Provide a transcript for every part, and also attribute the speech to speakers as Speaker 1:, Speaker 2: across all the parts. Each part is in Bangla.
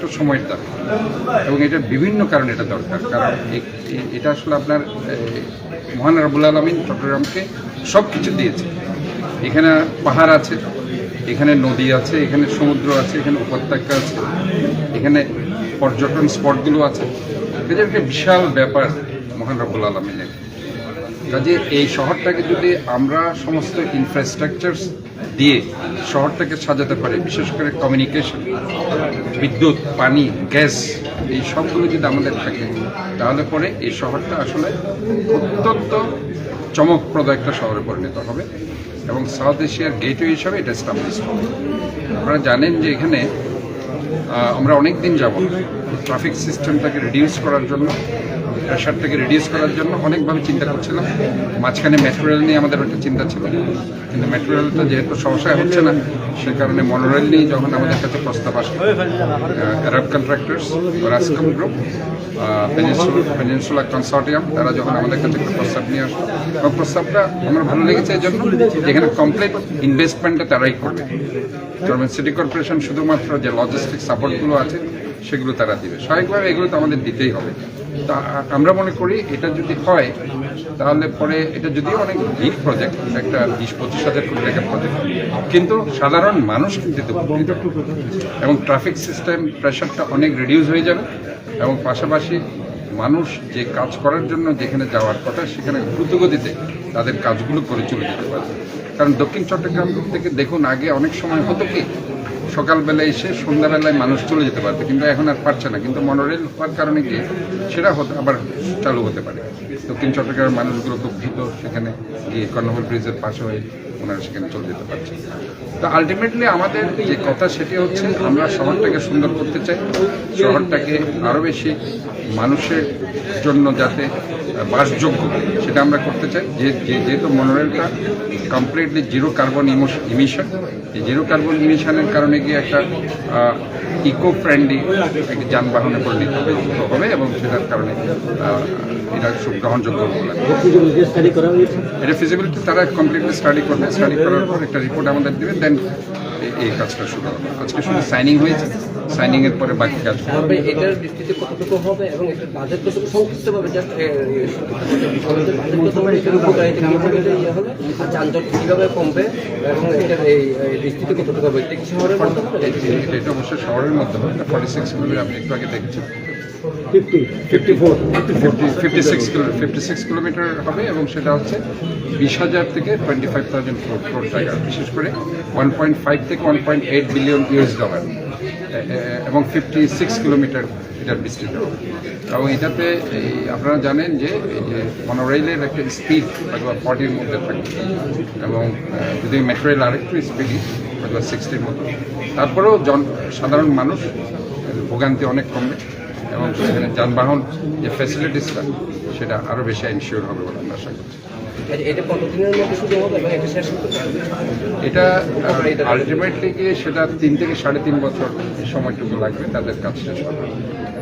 Speaker 1: একটা সময়ের দরকার এবং এটা বিভিন্ন কারণে এটা দরকার। কারণ এটা আসলে আপনার মহান রাবুল আলমিন চট্টগ্রামকে সব কিছু দিয়েছে। এখানে পাহাড় আছে, এখানে নদী আছে, এখানে সমুদ্র আছে, এখানে উপত্যকা আছে, এখানে পর্যটন স্পটগুলো আছে। এটা একটা বিশাল ব্যাপার মহান রব্বুল আলমিনের। কাজে এই শহরটাকে যদি আমরা সমস্ত ইনফ্রাস্ট্রাকচার দিয়ে শহরটাকে সাজাতে পারি, বিশেষ করে কমিউনিকেশন বিদ্যুৎ, পানি, গ্যাস, এই সবগুলো যদি আমাদের থাকে, তাহলে পরে এই শহরটা আসলে অত্যন্ত চমকপ্রদ একটা শহরে পরিণত হবে এবং সাউথ এশিয়ার গেটওয়ে হিসাবে এটা এস্টাবলিশ হবে। আপনারা জানেন যে এখানে আমরা অনেক দিন যাব ট্রাফিক সিস্টেমটাকে রিডিউস করার জন্য প্রেশারটাকে রিডিউস করার জন্য অনেকভাবে চিন্তা করছিলাম। মাঝখানে মেট্রো রেল নিয়ে আমাদের একটা চিন্তা ছিল। কিন্তু মেট্রো রেলটা যেহেতু সমস্যা হচ্ছে না সে কারণে মনোরেল নিয়ে যখন আমাদের কাছে প্রস্তাব আসে Arab contractors Rascom group peninsula consortium তারা যখন আমাদের কাছে একটা প্রস্তাব নিয়ে আসলো, এবং প্রস্তাবটা আমার ভালো লেগেছে এই জন্য যেখানে কমপ্লিট ইনভেস্টমেন্টটা তারাই করবে। কারণ সিটি কর্পোরেশন শুধুমাত্র যে লজিস্টিক সাপোর্টগুলো আছে, সেগুলো তারা দিবে। স্বাভাবিকভাবে এগুলো তো আমাদের দিতেই হবে। তা আমরা মনে করি এটা যদি হয়, তাহলে পরে এটা যদিও অনেক বিগ প্রজেক্ট একটা বিশ পঁচিশ হাজার কোটি টাকার প্রজেক্ট কিন্তু সাধারণ মানুষ কিন্তু। এবং ট্রাফিক সিস্টেম প্রেশারটা অনেক রিডিউস হয়ে যাবে, এবং পাশাপাশি মানুষ যে কাজ করার জন্য যেখানে যাওয়ার কথা, সেখানে দ্রুতগতিতে তাদের কাজগুলো করে চলে যেতে পারে কারণ দক্ষিণ চট্টগ্রাম থেকে দেখুন, আগে অনেক সময় হতো কি সকালবেলা এসে সন্ধ্যাবেলায় মানুষ চলে যেতে পারবে, কিন্তু এখন আর পারছে না। কিন্তু মনোরেল হওয়ার কারণে কি? সেটা হতে আবার চালু হতে পারে। দক্ষিণ চট্টগ্রামের মানুষগুলো খুব ভীত সেখানে গিয়ে কর্ণফুল ব্রিজের পাশে হয়ে ওনারা সেখানে চলে যেতে পারছে। তো আলটিমেটলি আমাদের যে কথা সেটি হচ্ছে, আমরা শহরটাকে সুন্দর করতে চাই। শহরটাকে আরও বেশি মানুষের জন্য যাতে বাসযোগ্য সেটা আমরা করতে চাই। যে যে- যেহেতু মনোরেলটা কমপ্লিটলি জিরো কার্বন ইমিশন এই জিরো কার্বন ইমিশনের কারণে গিয়ে একটা ইকো ফ্রেন্ডলি একটি যানবাহনে পরিণত হবে- হবে এবং সেটার কারণে এটা খুব গ্রহণযোগ্য এটা ফিজিবিলিটি তারা কমপ্লিটলি স্টাডি করবে। স্টাডি করার পর একটা রিপোর্ট আমাদের দেবে দেন এই কাজটা শুরু হবে। আজকে শুধু সাইনিং হয়েছে। সাইনিং এর পরে বাকি কাজ। হবে।
Speaker 2: এটার ভিত্তিতে কতটুকু হবে এবং বাজেট কতটুকু সংক্ষিপ্তভাবে জাস্ট ইয়ে হবে। আর যানজট কীভাবে কমবে এবং এটার এই কতটুকু হবে এটা কি শহরের মধ্যে হবে নাকি?
Speaker 1: এটা অবশ্যই শহরের মধ্যে হবে ফর্টি সিক্স আপনি একটু আগে দেখেছেন
Speaker 3: fifty fifty four
Speaker 1: fifty six fifty six kilometre হবে এবং সেটা হচ্ছে বিশ হাজার থেকে টোয়েন্টি ফাইভ থাউজেন্ড ক্রোড টাকা বিশেষ করে ওয়ান পয়েন্ট ফাইভ থেকে one point eight billion US dollar এবং ফিফটি সিক্স কিলোমিটার এটার বিস্তৃত। এবং এটাতে এই আপনারা জানেন যে এই যে মনোরেলের একটা স্পিড অথবা ফর্টির মধ্যে থাকে। এবং যদি মেট্রো রেল আরেকটু স্পিডই অথবা সিক্সটির মতো। তারপরেও জন, সাধারণ মানুষ, ভোগান্তি অনেক কমবে এবং সেখানে যানবাহন যে ফ্যাসিলিটিসটা সেটা আরও বেশি ইনশিওর হবে বলে আমরা আশা করছি।
Speaker 2: এটা- এটা কতদিনের মধ্যে শুরু হবে এবং এটা শেষ করতে হবে?
Speaker 1: এটা আলটিমেটলি গিয়ে সেটা তিন থেকে সাড়ে তিন বছর সময়টুকু লাগবে তাদের কাজ শেষ করতে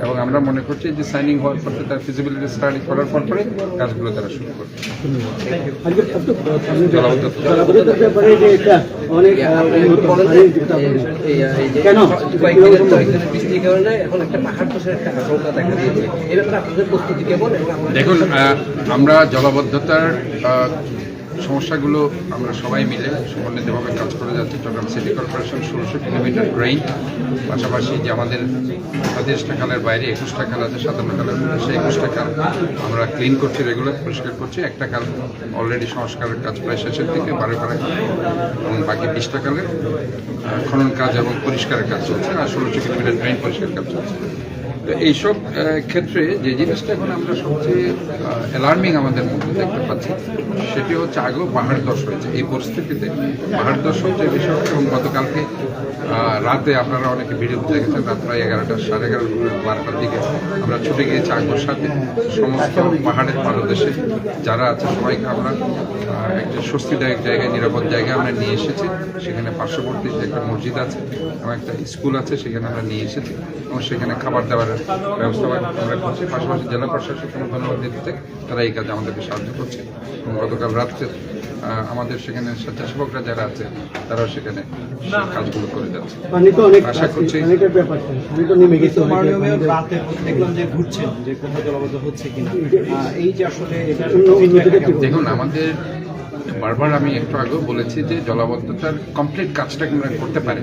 Speaker 1: এবং আমরা মনে করছি যে সাইনিং হওয়ার পর তার ফিজিবিলিটি স্টাডি করার পর পরে কাজগুলো তারা শুরু করবে।
Speaker 2: এখন একটা পাহাড় একটা আশঙ্কা দেখা দিয়েছে। এই ব্যাপারে আপনাদের প্রস্তুতি কেমন? এবং আপনাদের-
Speaker 1: দেখুন আমরা জলাবদ্ধতার সমস্যাগুলো আমরা সবাই মিলে সমন্বিতভাবে কাজ করে যাচ্ছি। চট্টগ্রাম সিটি কর্পোরেশন ষোলোশো কিলোমিটার ড্রেইন পাশাপাশি যে আমাদের সাতাশটা খালের বাইরে একুশটা খাল আছে, সাতান্ন খালের মধ্যে সেই একুশটা খাল আমরা ক্লিন করছি রেগুলার পরিষ্কার করছি। একটা খাল অলরেডি সংস্কারের কাজ প্রায় শেষের দিকে, বারে বারে, এবং বাকি বিশটা খালের খনন কাজ এবং পরিষ্কারের কাজ চলছে, আর ষোলোশো কিলোমিটার ড্রেন পরিষ্কার কাজ চলছে। তো এইসব ক্ষেত্রে যে জিনিসটা এখন আমরা সবচেয়ে অ্যালার্মিং আমাদের মধ্যে দেখতে পাচ্ছি, সেটি হচ্ছে আগেও পাহাড় দশ হয়েছে। এই পরিস্থিতিতে পাহাড় দশ হচ্ছে বিষয় এবং গতকালকে রাতে আপনারা অনেকে ভিডিও দেখেছেন, রাত প্রায় এগারোটা, সাড়ে এগারোটা বারোটার দিকে। আমরা ছুটে গিয়েছি আগোর সাথে। সমস্ত পাহাড়ের পাদদেশে যারা আছে, সবাইকে আমরা একটা স্বস্তিদায়ক জায়গায়, নিরাপদ জায়গায় আমরা নিয়ে এসেছি। সেখানে পার্শ্ববর্তী একটা মসজিদ আছে এবং একটা স্কুল আছে, সেখানে আমরা নিয়ে এসেছি এবং সেখানে খাবার দাবারের ব্যবস্থা আমরা করছি। পাশাপাশি জেলা প্রশাসনকে ধন্যবাদ দিতে তারা এই কাজে আমাদেরকে সাহায্য করছে। এবং গতকাল রাত্রে আমাদের সেখানে স্বেচ্ছাসেবকরা যারা আছে, তারাও সেখানে কাজগুলো করে যাচ্ছে আশা করছি। দেখুন আমাদের বারবার আমি একটু আগেও বলেছি যে জলাবদ্ধতার কমপ্লিট কাজটা আমরা করতে পারি।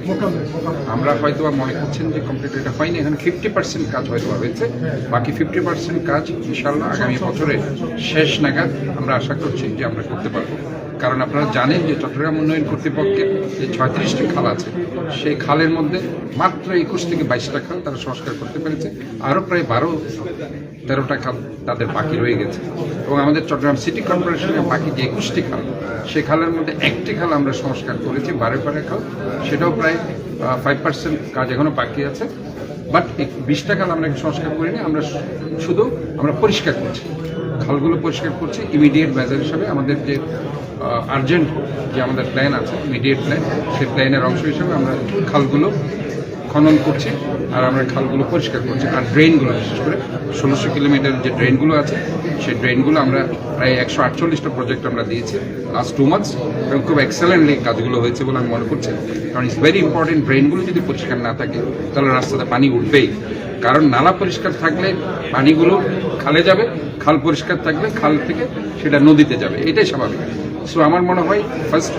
Speaker 1: আমরা হয়তো মনে করছেন যে কমপ্লিট এটা হয়নি, এখানে ফিফটি পার্সেন্ট কাজ হয়তো হয়েছে। বাকি ফিফটি পার্সেন্ট কাজ ইনশাল্লাহ আগামী বছরে শেষ নাগাদ আমরা আশা করছি যে আমরা করতে পারব। কারণ আপনারা জানেন যে চট্টগ্রাম উন্নয়ন কর্তৃপক্ষের যে ছয়ত্রিশটি খাল আছে, সেই খালের মধ্যে মাত্র একুশ থেকে বাইশটা খাল তারা সংস্কার করতে পেরেছে। আরও প্রায় বারো, তেরোটা খাল তাদের বাকি রয়ে গেছে। এবং আমাদের চট্টগ্রাম সিটি কর্পোরেশনের বাকি যে একুশটি খাল সেই খালের মধ্যে একটি খাল আমরা সংস্কার করেছি বারে বারে খাল। সেটাও প্রায় ফাইভ পার্সেন্ট কাজ এখনও বাকি আছে। বাট বিশটা খাল আমরা সংস্কার করিনি, আমরা শুধু আমরা পরিষ্কার করছি। খালগুলো পরিষ্কার করছি ইমিডিয়েট মেজার হিসাবে আমাদের যে আর্জেন্ট যে আমাদের প্ল্যান আছে ইমিডিয়েট প্ল্যান সেই প্ল্যানের অংশ হিসাবে আমরা খালগুলো খনন করছে আর আমরা খালগুলো পরিষ্কার করছি। আর ড্রেনগুলো, বিশেষ করে ষোলোশো কিলোমিটার যে ড্রেনগুলো আছে, সেই ড্রেনগুলো আমরা প্রায় একশো আটচল্লিশটা প্রজেক্ট আমরা দিয়েছি লাস্ট টু মান্থস এবং খুব এক্সেলেন্টলি কাজগুলো হয়েছে বলে আমি মনে করছি। কারণ ইটস ভেরি ইম্পর্টেন্ট ড্রেনগুলো যদি পরিষ্কার না থাকে, তাহলে রাস্তাতে পানি উঠবেই। কারণ নালা পরিষ্কার থাকলে পানিগুলো খালে যাবে, খাল পরিষ্কার থাকলে খাল থেকে সেটা নদীতে যাবে। এটাই স্বাভাবিক। সো আমার মনে হয় ফার্স্ট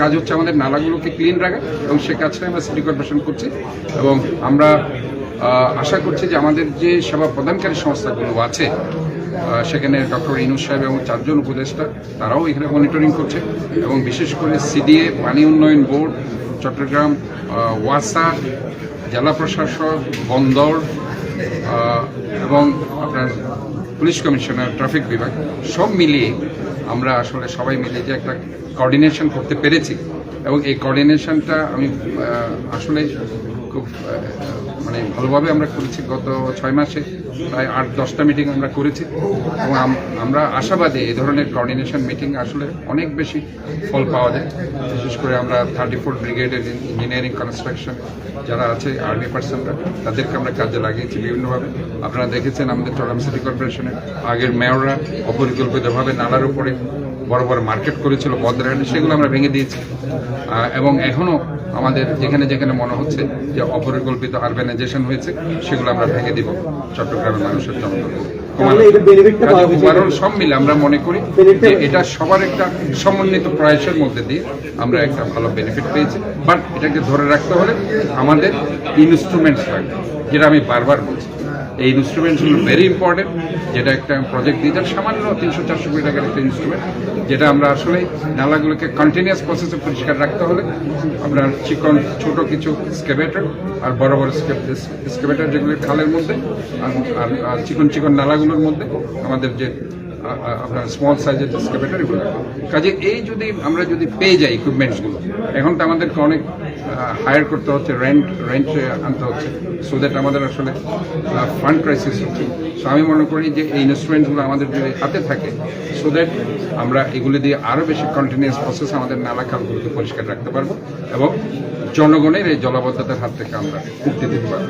Speaker 1: কাজ হচ্ছে আমাদের নালাগুলোকে ক্লিন রাখা এবং সে কাজটা আমরা সিটি কর্পোরেশন করছি এবং আমরা আশা করছি যে আমাদের যে সেবা প্রদানকারী সংস্থাগুলো আছে সেখানে ডক্টর ইনুস সাহেব এবং চারজন উপদেষ্টা, তারাও এখানে মনিটরিং করছে এবং বিশেষ করে সিডিএ, পানি উন্নয়ন বোর্ড, চট্টগ্রাম ওয়াসা, জেলা প্রশাসক, বন্দর এবং আপনার পুলিশ কমিশনার, ট্রাফিক বিভাগ, সব মিলিয়ে আমরা আসলে সবাই মিলে যে একটা কোঅর্ডিনেশন করতে পেরেছি। এবং এই কোঅর্ডিনেশনটা আমি আসলে খুব মানে ভালোভাবে আমরা করেছি। গত ছয় মাসে প্রায় আট, দশটা মিটিং আমরা করেছি। এবং আমরা আশাবাদী এই ধরনের কোঅর্ডিনেশন মিটিং আসলে অনেক বেশি ফল পাওয়া যায়। বিশেষ করে আমরা থার্টি ফোর ব্রিগেডের ইঞ্জিনিয়ারিং কনস্ট্রাকশন যারা আছে আর্মি পার্সনরা তাদেরকে আমরা কাজে লাগিয়েছি বিভিন্নভাবে। আপনারা দেখেছেন আমাদের চট্টগ্রাম সিটি কর্পোরেশনের আগের মেয়ররা অপরিকল্পিতভাবে নালার উপরে বড় বড় মার্কেট করেছিল বদ্রাহাটে সেগুলো আমরা ভেঙে দিয়েছি। এবং এখনও আমাদের যেখানে যেখানে মনে হচ্ছে যে অপরিকল্পিত আরবানাইজেশন হয়েছে সেগুলো আমরা ভেঙে দিব চট্টগ্রামের মানুষের জন্য সব মিলে আমরা মনে করি যে এটা সবার একটা সমন্বিত প্রয়াসের মধ্যে দিয়ে আমরা একটা ভালো বেনিফিট পেয়েছি। বাট এটাকে ধরে রাখতে হলে আমাদের ইনস্ট্রুমেন্টস লাগবে যেটা আমি বারবার বলছি। এই ইনস্ট্রুমেন্টসগুলো ভেরি ইম্পর্টেন্ট যেটা একটা প্রজেক্ট দিয়ে যার সামান্য তিনশো, চারশো কোটি টাকার একটা ইনস্ট্রুমেন্ট যেটা আমরা আসলে নালাগুলোকে কন্টিনিউয়াস প্রসেসে পরিষ্কার রাখতে হলে আপনার চিকন, ছোট কিছু স্কেভেটার আর বড় বড় স্কেভেটার যেগুলো খালের মধ্যে আর- চিকন চিকন নালাগুলোর মধ্যে আমাদের যে আপনার স্মল সাইজের যে স্কেভেটার এগুলো কাজে এই যদি আমরা যদি পেয়ে যাই ইকুইপমেন্টসগুলো এখন তো আমাদেরকে অনেক হায়ার করতে হচ্ছে রেন্ট রেন্ট আনতে হচ্ছে সো দ্যাট আমাদের আসলে ফান্ড ক্রাইসিস হচ্ছে। সো আমি মনে করি যে এই ইনস্ট্রুমেন্টসগুলো আমাদের যদি হাতে থাকে সো দ্যাট আমরা এগুলি দিয়ে আরও বেশি কন্টিনিউয়াস প্রসেস আমাদের নালা খালগুলোকে পরিষ্কার রাখতে পারব এবং জনগণের এই জলাবদ্ধতার হাত থেকে আমরা মুক্তি দিতে পারব।